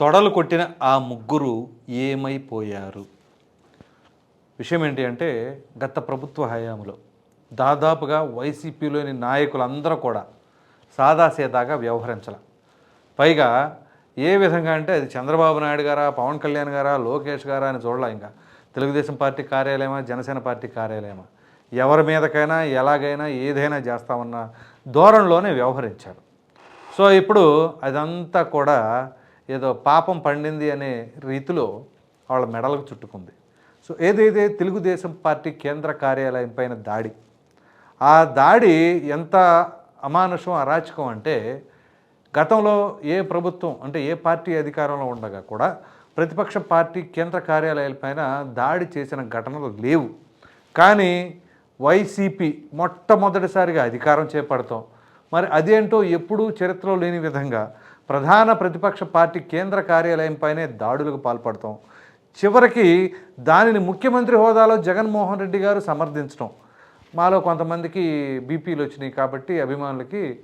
తొడలు కొట్టిన ఆ ముగ్గురు ఏమైపోయారు? విషయం ఏంటి అంటే గత ప్రభుత్వ హయాంలో దాదాపుగా వైసీపీలోని నాయకులందరూ కూడా సాదాసీదాగా వ్యవహరించాల. పైగా ఏ విధంగా అంటే అది చంద్రబాబు నాయుడు గారా పవన్ కళ్యాణ్ గారా లోకేష్ గారా అని చూడలే ఇంకా. తెలుగుదేశం పార్టీ కార్యాలయమా జనసేన పార్టీ కార్యాలయమా? ఎవరి మీదకైనా ఎలాగైనా ఏదైనా చేస్తామన్న ధోరణిలోనే వ్యవహరించారు. సో ఇప్పుడు అదంతా కూడా ఏదో పాపం పండింది అనే రీతిలో వాళ్ళ మెడలకు చుట్టుకుంది. సో ఏదైతే తెలుగుదేశం పార్టీ కేంద్ర కార్యాలయం పైన దాడి. ఆ దాడి ఎంత అమానుషం అరాచకం అంటే గతంలో ఏ ప్రభుత్వం అంటే ఏ పార్టీ అధికారంలో ఉండగా కూడా ప్రతిపక్ష పార్టీ కేంద్ర కార్యాలయాలపైన దాడి చేసిన ఘటనలు లేవు. కానీ వైసీపీ మొట్టమొదటిసారిగా అధికారం చేపడతాం. మరి అదేంటో ఎప్పుడూ చరిత్రలో లేని విధంగా ప్రధాన ప్రతిపక్ష పార్టీ కేంద్ర కార్యాలయంపైనే దాడులకు పాల్పడతాం చివరికి దానిని ముఖ్యమంత్రి హోదాలో జగన్మోహన్ రెడ్డి గారు సమర్థించడం మాలో కొంతమందికి బీపీలు వచ్చినాయి కాబట్టి అభిమానులకి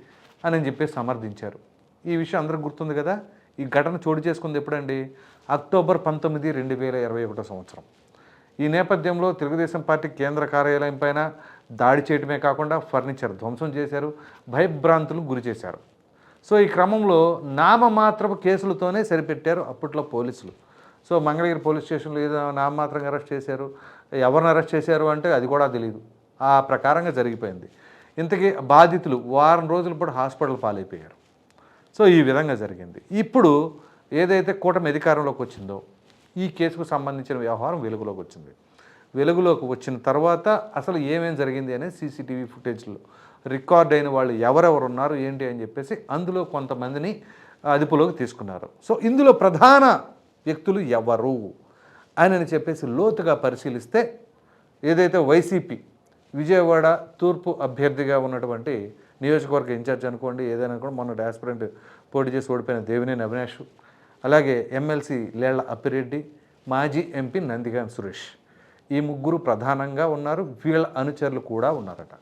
అని చెప్పి సమర్థించారు. ఈ విషయం అందరికి గుర్తుంది కదా? ఈ ఘటన చోటు చేసుకుంది ఎప్పుడండి? అక్టోబర్ పంతొమ్మిది రెండు వేల ఇరవై ఒకటో సంవత్సరం. ఈ నేపథ్యంలో తెలుగుదేశం పార్టీ కేంద్ర కార్యాలయం పైన దాడి చేయటమే కాకుండా ఫర్నిచర్ ధ్వంసం చేశారు. భయభ్రాంతులు గురి చేశారు. సో ఈ క్రమంలో నామమాత్రపు కేసులతోనే సరిపెట్టారు అప్పట్లో పోలీసులు. సో మంగళగిరి పోలీస్ స్టేషన్లో ఏదో నామమాత్రంగా అరెస్ట్ చేశారు ఎవరిని అరెస్ట్ చేశారు అంటే అది కూడా తెలియదు ఆ ప్రకారంగా జరిగిపోయింది. ఇంతకీ బాధితులు వారం రోజుల పాటు హాస్పిటల్ పాలైపోయారు. సో ఈ విధంగా జరిగింది. ఇప్పుడు ఏదైతే కూటమి అధికారంలోకి వచ్చిందో ఈ కేసుకు సంబంధించిన వ్యవహారం వెలుగులోకి వచ్చింది. వెలుగులోకి వచ్చిన తర్వాత అసలు ఏమేం జరిగింది అనేది సీసీటీవీ ఫుటేజ్లో రికార్డ్ అయిన వాళ్ళు ఎవరెవరు ఉన్నారు ఏంటి అని చెప్పేసి అందులో కొంతమందిని అదుపులోకి తీసుకున్నారు. సో ఇందులో ప్రధాన వ్యక్తులు ఎవరు అని చెప్పేసి లోతుగా పరిశీలిస్తే ఏదైతే వైసీపీ విజయవాడ తూర్పు అభ్యర్థిగా ఉన్నటువంటి నియోజకవర్గ ఇన్ఛార్జ్ అనుకోండి ఏదైనా కూడా మొన్న డాస్పరెంట్ పోటీ చేసి ఓడిపోయిన దేవినేని అవినాష్ అలాగే ఎమ్మెల్సీ లేళ్ళ అప్పిరెడ్డి మాజీ ఎంపీ నందిగాం సురేష్. ఈ ముగ్గురు ప్రధానంగా ఉన్నారు వీళ్ళ అనుచరులు కూడా ఉన్నారట.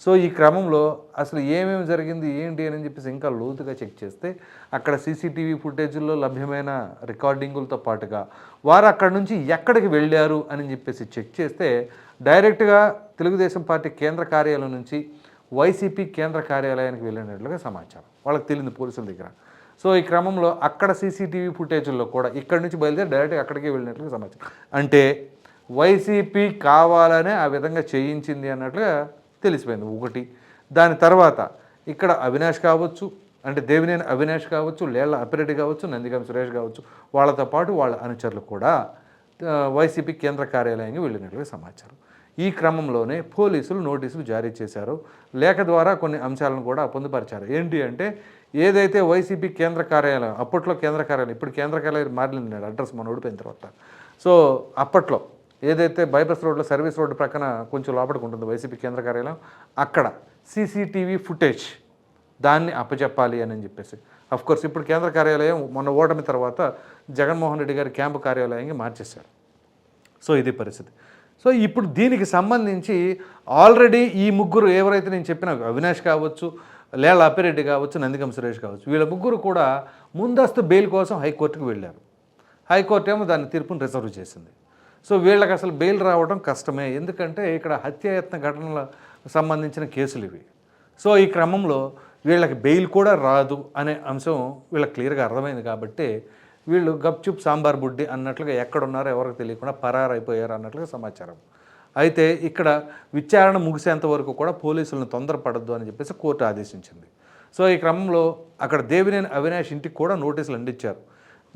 సో ఈ క్రమంలో అసలు ఏమేమి జరిగింది ఏంటి అని చెప్పేసి ఇంకా లోతుగా చెక్ చేస్తే అక్కడ సీసీటీవీ ఫుటేజ్లో లభ్యమైన రికార్డింగులతో పాటుగా వారు అక్కడ నుంచి ఎక్కడికి వెళ్ళారు అని చెప్పేసి చెక్ చేస్తే డైరెక్ట్గా తెలుగుదేశం పార్టీ కేంద్ర కార్యాలయం నుంచి వైసీపీ కేంద్ర కార్యాలయానికి వెళ్ళినట్లుగా సమాచారం. వాళ్ళకి తెలియదు పోలీసుల దగ్గర. సో ఈ క్రమంలో అక్కడ సీసీటీవీ ఫుటేజ్లో కూడా ఇక్కడి నుంచి బయలుదేరి డైరెక్ట్గా అక్కడికే వెళ్ళినట్లుగా సమాచారం. అంటే వైసీపీ కావాలనే ఆ విధంగా చేయించింది అన్నట్లుగా తెలిసిపోయింది. ఒకటి. దాని తర్వాత ఇక్కడ అవినాష్ కావచ్చు అంటే దేవినేని అవినాష్ కావచ్చు లేళ్ళ అప్పిరెడ్డి కావచ్చు నందిగం సురేష్ కావచ్చు వాళ్ళతో పాటు వాళ్ళ అనుచరులు కూడా వైసీపీ కేంద్ర కార్యాలయానికి వెళ్ళినట్లుగా సమాచారం. ఈ క్రమంలోనే పోలీసులు నోటీసులు జారీ చేశారు. లేఖ ద్వారా కొన్ని అంశాలను కూడా పొందుపరిచారు. ఏంటి అంటే ఏదైతే వైసీపీ కేంద్ర కార్యాలయం అప్పట్లో కేంద్ర కార్యాలయం ఇప్పుడు కేంద్ర కార్యాలయం మారినాడు అడ్రస్ మన ఓడిపోయిన తర్వాత. సో అప్పట్లో ఏదైతే బైపాస్ రోడ్లో సర్వీస్ రోడ్డు ప్రక్కన కొంచెం లోపలికి ఉంటుంది వైసీపీ కేంద్ర కార్యాలయం అక్కడ సీసీటీవీ ఫుటేజ్ దాన్ని అప్పచెప్పాలి అని చెప్పేసి. కోర్స్ ఇప్పుడు కేంద్ర కార్యాలయం మొన్న ఓటమి తర్వాత జగన్మోహన్ రెడ్డి గారి క్యాంపు కార్యాలయానికి మార్చేశారు. సో ఇది పరిస్థితి. సో ఇప్పుడు దీనికి సంబంధించి ఆల్రెడీ ఈ ముగ్గురు ఎవరైతే నేను చెప్పిన అవినాష్ కావచ్చు లేళ్ళ అప్పిరెడ్డి కావచ్చు నందిగం సురేష్ కావచ్చు వీళ్ళ ముగ్గురు కూడా ముందస్తు బెయిల్ కోసం హైకోర్టుకు వెళ్ళారు. హైకోర్టు ఏమో దాని తీర్పును రిజర్వ్ చేసింది. సో వీళ్ళకి అసలు బెయిల్ రావడం కష్టమే. ఎందుకంటే ఇక్కడ హత్యాయత్న ఘటనల సంబంధించిన కేసులు ఇవి. సో ఈ క్రమంలో వీళ్ళకి బెయిల్ కూడా రాదు అనే అంశం వీళ్ళకి క్లియర్గా అర్థమైంది కాబట్టి వీళ్ళు గప్చుప్ సాంబార్ బుడ్డి అన్నట్లుగా ఎక్కడున్నారో ఎవరికి తెలియకుండా పరారైపోయారు అన్నట్లుగా సమాచారం. అయితే ఇక్కడ విచారణ ముగిసేంత వరకు కూడా పోలీసులను తొందరపడద్దు అని చెప్పేసి కోర్టు ఆదేశించింది. సో ఈ క్రమంలో అక్కడ దేవినేని అవినాష్ ఇంటికి కూడా నోటీసులు అందించారు.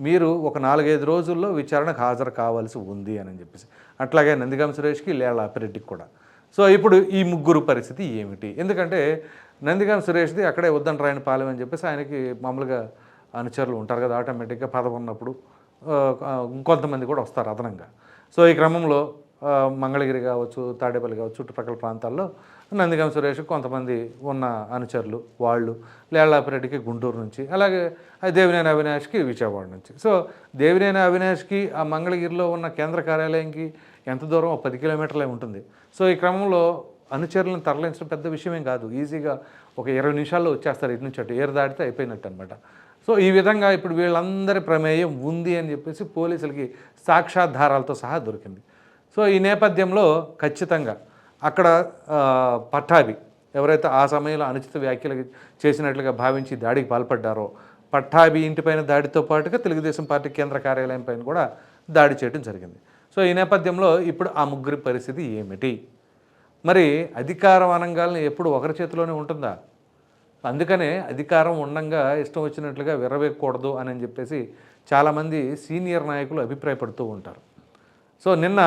మీరు ఒక నాలుగైదు రోజుల్లో విచారణకు హాజరు కావాల్సి ఉంది అని చెప్పేసి. అట్లాగే నందిగం సురేష్కి లేళ్ళ అప్పిరెడ్డికి కూడా. సో ఇప్పుడు ఈ ముగ్గురు పరిస్థితి ఏమిటి? ఎందుకంటే నందిగం సురేష్ది అక్కడే వద్దని రాయని పాలెం అని చెప్పేసి ఆయనకి మామూలుగా అనుచరులు ఉంటారు కదా ఆటోమేటిక్గా పదవి ఉన్నప్పుడు ఇంకొంతమంది కూడా వస్తారు అదనంగా. సో ఈ క్రమంలో మంగళగిరి కావచ్చు తాడేపల్లి కావచ్చు చుట్టుపక్కల ప్రాంతాల్లో నందిగాం సురేష్ కొంతమంది ఉన్న అనుచరులు వాళ్ళు లేళ్ళాపిరెడ్డికి గుంటూరు నుంచి అలాగే దేవినేని అవినాష్కి విజయవాడ నుంచి. సో దేవినేని అవినాష్కి ఆ మంగళగిరిలో ఉన్న కేంద్ర కార్యాలయంకి ఎంత దూరం? పది కిలోమీటర్లే ఉంటుంది. సో ఈ క్రమంలో అనుచరులను తరలించడం పెద్ద విషయమేం కాదు. ఈజీగా ఒక ఇరవై నిమిషాల్లో వచ్చేస్తారు ఇటు నుంచి అటు. ఏరు దాటితే అయిపోయినట్టు అనమాట సో ఈ విధంగా ఇప్పుడు వీళ్ళందరి ప్రమేయం ఉంది అని చెప్పేసి పోలీసులకి సాక్షాధారాలతో సహా దొరికింది. సో ఈ నేపథ్యంలో ఖచ్చితంగా అక్కడ పట్టాభి ఎవరైతే ఆ సమయంలో అనుచిత వ్యాఖ్యలు చేసినట్లుగా భావించి దాడికి పాల్పడ్డారో పట్టాభి ఇంటిపైన దాడితో పాటుగా తెలుగుదేశం పార్టీ కేంద్ర కార్యాలయం పైన కూడా దాడి చేయడం జరిగింది. సో ఈ నేపథ్యంలో ఇప్పుడు ఆ ముగ్గురి పరిస్థితి ఏమిటి? మరి అధికారం అనంగాల్ని ఎప్పుడు ఒకరి చేతిలోనే ఉంటుందా? అందుకనే అధికారం ఉండంగా ఇష్టం వచ్చినట్లుగా విరవేయకూడదు అని చెప్పేసి చాలామంది సీనియర్ నాయకులు అభిప్రాయపడుతూ ఉంటారు. సో నిన్న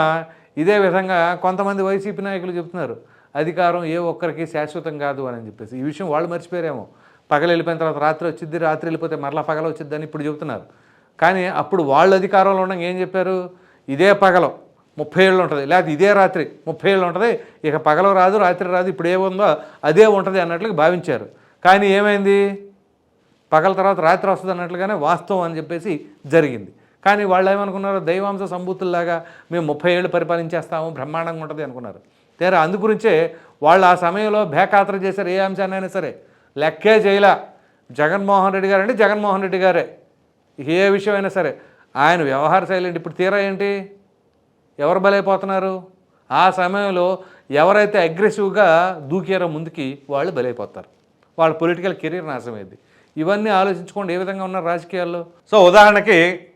ఇదే విధంగా కొంతమంది వైసీపీ నాయకులు చెప్తున్నారు అధికారం ఏ ఒక్కరికి శాశ్వతం కాదు అని చెప్పేసి. ఈ విషయం వాళ్ళు మర్చిపోయారేమో. పగలు వెళ్ళిపోయిన తర్వాత రాత్రి వచ్చింది రాత్రి వెళ్ళిపోతే మరలా పగల వచ్చింది అని ఇప్పుడు చెబుతున్నారు కానీ అప్పుడు వాళ్ళు అధికారంలో ఉండగా ఏం చెప్పారు? ఇదే పగలం ముప్పై ఏళ్ళు ఉంటుంది. లేకపోతే ఇదే రాత్రి ముప్పై ఏళ్ళు ఉంటుంది ఇక పగలు రాదు రాత్రి రాదు ఇప్పుడు ఏముందో అదే ఉంటుంది అన్నట్లుగా భావించారు. కానీ ఏమైంది? పగల తర్వాత రాత్రి వస్తుంది అన్నట్లుగానే వాస్తవం అని చెప్పేసి జరిగింది. కానీ వాళ్ళు ఏమనుకున్నారు? దైవాంశ సంభూతుల్లాగా మేము ముప్పై ఏళ్ళు పరిపాలించేస్తాము బ్రహ్మాండంగా ఉంటుంది అనుకున్నారు. తీరా అందుగురించే వాళ్ళు ఆ సమయంలో భేకాత్ర చేశారు ఏ అంశాన్నైనా సరే. లెక్కే చేయలా. జగన్మోహన్ రెడ్డి గారు అంటే జగన్మోహన్ రెడ్డి గారే. ఏ విషయమైనా సరే. ఆయన వ్యవహార శైలి ఏంటి? ఇప్పుడు తీరా ఏంటి? ఎవరు బలైపోతున్నారు? ఆ సమయంలో ఎవరైతే అగ్రెసివ్గా దూకారో ముందుకి వాళ్ళు బలైపోతారు. వాళ్ళ పొలిటికల్ కెరీర్ నాశమైంది ఇవన్నీ ఆలోచించుకోండి ఏ విధంగా ఉన్నారు రాజకీయాల్లో? సో ఉదాహరణకి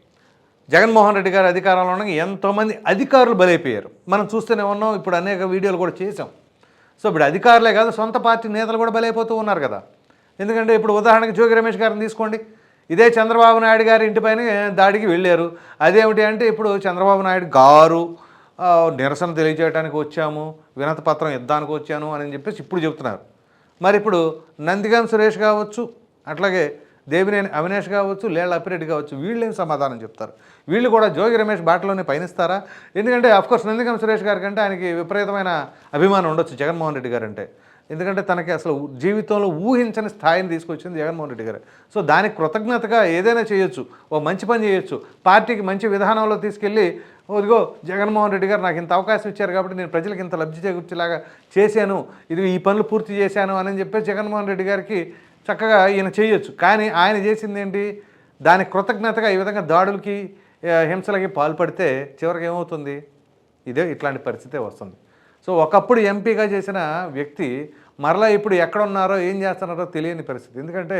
జగన్మోహన్ రెడ్డి గారు అధికారంలో ఉండగా ఎంతోమంది అధికారులు బలైపోయారు. మనం చూస్తూనే ఉన్నాం ఇప్పుడు అనేక వీడియోలు కూడా చేసాం సో ఇప్పుడు అధికారులే కాదు సొంత పార్టీ నేతలు కూడా బలైపోతూ ఉన్నారు కదా. ఎందుకంటే ఇప్పుడు ఉదాహరణకి జోగి రమేష్ గారిని తీసుకోండి. ఇదే చంద్రబాబు నాయుడు గారి ఇంటిపైన దాడికి వెళ్ళారు. అదేమిటి అంటే ఇప్పుడు చంద్రబాబు నాయుడు గారు నిరసన తెలియజేయడానికి వచ్చాము వినతి పత్రం ఇద్దానికి వచ్చాను అని చెప్పేసి ఇప్పుడు చెప్తున్నారు మరి ఇప్పుడు నందిగం సురేష్ కావచ్చు అట్లాగే దేవినేని అవినేష్ కావచ్చు లేళ్ళ అప్పిరెడ్డి కావచ్చు వీళ్ళేం సమాధానం చెప్తారు? వీళ్ళు కూడా జోగి రమేష్ బాటలోనే పయనిస్తారా? ఎందుకంటే అఫ్కోర్స్ నందిగం సురేష్ గారి కంటే ఆయనకి విపరీతమైన అభిమానం ఉండొచ్చు జగన్మోహన్ రెడ్డి గారు అంటే. ఎందుకంటే తనకి అసలు జీవితంలో ఊహించని స్థాయిని తీసుకొచ్చింది జగన్మోహన్ రెడ్డి గారు. సో దానికి కృతజ్ఞతగా ఏదైనా చేయొచ్చు ఓ మంచి పని చేయొచ్చు పార్టీకి మంచి విధానంలో తీసుకెళ్ళి ఇదిగో జగన్మోహన్ రెడ్డి గారు నాకు ఇంత అవకాశం ఇచ్చారు కాబట్టి నేను ప్రజలకు ఇంత లబ్ధి చేకూర్చేలాగా చేశాను ఇది ఈ పనులు పూర్తి చేశాను అని చెప్పేసి జగన్మోహన్ రెడ్డి గారికి చక్కగా ఈయన చేయొచ్చు. కానీ ఆయన చేసింది ఏంటి దాని కృతజ్ఞతగా ఈ విధంగా దాడులకి హింసలకి పాల్పడితే చివరికి ఏమవుతుంది? ఇదే ఇట్లాంటి పరిస్థితే వస్తుంది. సో ఒకప్పుడు ఎంపీగా చేసిన వ్యక్తి మరలా ఇప్పుడు ఎక్కడ ఉన్నారో ఏం చేస్తున్నారో తెలియని పరిస్థితి. ఎందుకంటే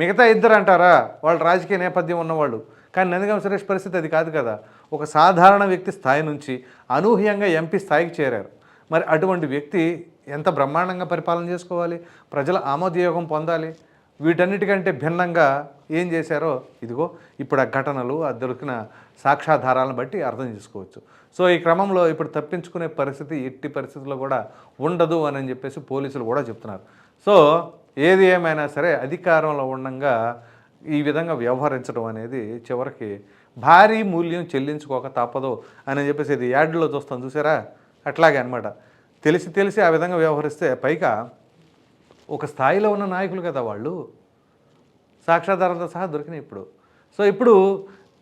మిగతా ఇద్దరు అంటారా? వాళ్ళు రాజకీయ నేపథ్యం ఉన్నవాళ్ళు. కానీ నందిగం సురేష్ పరిస్థితి అది కాదు కదా. ఒక సాధారణ వ్యక్తి స్థాయి నుంచి అనూహ్యంగా ఎంపీ స్థాయికి చేరారు. మరి అటువంటి వ్యక్తి ఎంత బ్రహ్మాండంగా పరిపాలన చేసుకోవాలి? ప్రజల ఆమోదయోగం పొందాలి? వీటన్నిటికంటే భిన్నంగా ఏం చేశారో ఇదిగో ఇప్పుడు ఆ ఘటనలు ఆ దొరికిన సాక్ష్యాధారాలను బట్టి అర్థం చేసుకోవచ్చు. సో ఈ క్రమంలో ఇప్పుడు తప్పించుకునే పరిస్థితి ఎట్టి పరిస్థితుల్లో కూడా ఉండదు అని చెప్పేసి పోలీసులు కూడా చెప్తున్నారు. సో ఏది ఏమైనా సరే అధికారంలో ఉండగా ఈ విధంగా వ్యవహరించడం అనేది చివరికి భారీ మూల్యం చెల్లించుకోక తప్పదు అని చెప్పేసి ఇది యాడ్లో చూస్తాం చూసారా? అట్లాగే అనమాట తెలిసి తెలిసి ఆ విధంగా వ్యవహరిస్తే పైగా ఒక స్థాయిలో ఉన్న నాయకులు కదా వాళ్ళు. సాక్షాధారంతో సహా దొరికినాయి ఇప్పుడు. సో ఇప్పుడు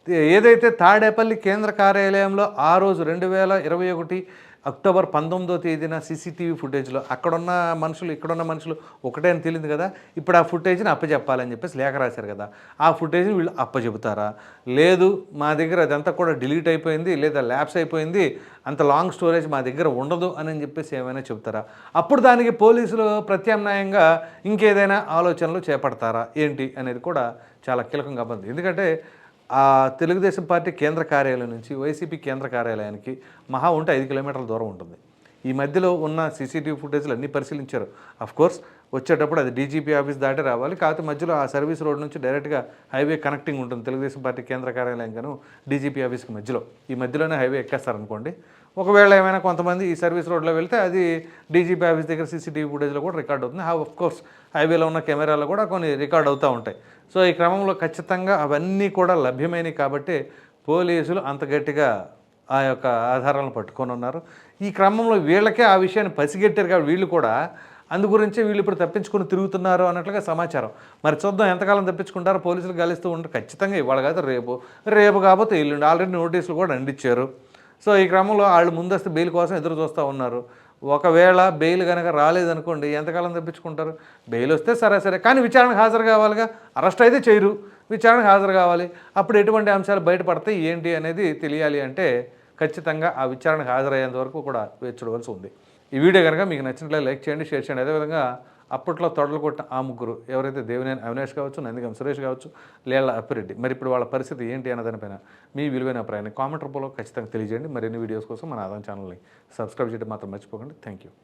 ఏదైతే తాడేపల్లి కేంద్ర కార్యాలయంలో ఆ రోజు రెండు వేల ఇరవై ఒకటి అక్టోబర్ పంతొమ్మిదో తేదీన సీసీటీవీ ఫుటేజ్లో అక్కడున్న మనుషులు ఇక్కడున్న మనుషులు ఒకటే అని తెలియదు కదా? ఇప్పుడు ఆ ఫుటేజ్ని అప్పచెప్పాలని చెప్పేసి లేఖ రాశారు కదా? ఆ ఫుటేజ్ని వీళ్ళు అప్పచెబుతారా లేదు మా దగ్గర అదంతా కూడా డిలీట్ అయిపోయింది లేదా ల్యాబ్స్ అయిపోయింది అంత లాంగ్ స్టోరేజ్ మా దగ్గర ఉండదు అని చెప్పేసి ఏమైనా చెబుతారా? అప్పుడు దానికి పోలీసులు ప్రత్యామ్నాయంగా ఇంకేదైనా ఆలోచనలు చేపడతారా? ఏంటి అనేది కూడా చాలా కీలకంగా ఉంది ఎందుకంటే ఆ తెలుగుదేశం పార్టీ కేంద్ర కార్యాలయం నుంచి వైసీపీ కేంద్ర కార్యాలయానికి మహా ఉంటే ఐదు కిలోమీటర్ల దూరం ఉంటుంది. ఈ మధ్యలో ఉన్న సీసీటీవీ ఫుటేజ్లు అన్నీ పరిశీలించారు. అఫ్ కోర్స్ వచ్చేటప్పుడు అది డీజీపీ ఆఫీస్ దాటి రావాలి. కాకపోతే మధ్యలో ఆ సర్వీస్ రోడ్ నుంచి డైరెక్ట్గా హైవే కనెక్టింగ్ ఉంటుంది. తెలుగుదేశం పార్టీ కేంద్ర కార్యాలయం గాను డీజీపీ ఆఫీస్కి మధ్యలో. ఈ మధ్యలోనే హైవే ఎక్కేస్తారనుకోండి ఒకవేళ ఏమైనా కొంతమంది ఈ సర్వీస్ రోడ్లో వెళ్తే అది డీజీపీ ఆఫీస్ దగ్గర సీసీటీవీ ఫుటేజ్లో కూడా రికార్డ్ అవుతుంది. ఆఫ్ కోర్స్ హైవేలో ఉన్న కెమెరాలో కూడా కొన్ని రికార్డ్ అవుతూ ఉంటాయి. సో ఈ క్రమంలో ఖచ్చితంగా అవన్నీ కూడా లభ్యమైనవి కాబట్టి పోలీసులు అంత గట్టిగా ఆ యొక్క ఆధారాలను పట్టుకొని ఉన్నారు. ఈ క్రమంలో వీళ్ళకే ఆ విషయాన్ని పసిగట్టారు కాబట్టి వీళ్ళు కూడా అందు గురించే వీళ్ళు ఇప్పుడు తప్పించుకుని తిరుగుతున్నారు అన్నట్లుగా సమాచారం. మరి చూద్దాం ఎంతకాలం తప్పించుకుంటారో పోలీసులు గాలిస్తూ ఉంటారు ఖచ్చితంగా ఇవాళ కాదు రేపు రేపు కాకపోతే ఎల్లుండి. ఆల్రెడీ నోటీసులు కూడా అందించారు. సో ఈ క్రమంలో వాళ్ళు ముందస్తు బెయిల్ కోసం ఎదురు చూస్తూ ఉన్నారు. ఒకవేళ బెయిల్ కనుక రాలేదనుకోండి ఎంతకాలం తప్పించుకుంటారు? బెయిల్ వస్తే సరే సరే. కానీ విచారణకు హాజరు కావాలిగా? అరెస్ట్ అయితే చేయరు. విచారణకు హాజరు కావాలి. అప్పుడు ఎటువంటి అంశాలు బయటపడతాయి ఏంటి అనేది తెలియాలి అంటే ఖచ్చితంగా ఆ విచారణకు హాజరయ్యేంత వరకు కూడా వేచి చూడవలసి ఉంది. ఈ వీడియో కనుక మీకు నచ్చినట్లయితే లైక్ చేయండి షేర్ చేయండి. అదేవిధంగా అప్పట్లో తొడలు కొట్టిన ఆ ముగ్గురు ఎవరైతే దేవినేని అవినాష్ కావచ్చు నందిగం సురేష్ కావచ్చు లేళ్ళ అప్పిరెడ్డి. మరి ఇప్పుడు వాళ్ళ పరిస్థితి ఏంటి అన్న దానిపైన మీ విలువైన అభిప్రాయాన్ని కామెంట్ రూపంలో ఖచ్చితంగా తెలియజేయండి. మరిన్ని వీడియోస్ కోసం మన ఆదాయం ఛానల్ని సబ్స్క్రైబ్ చేయడం మాత్రం మర్చిపోకండి. Thank you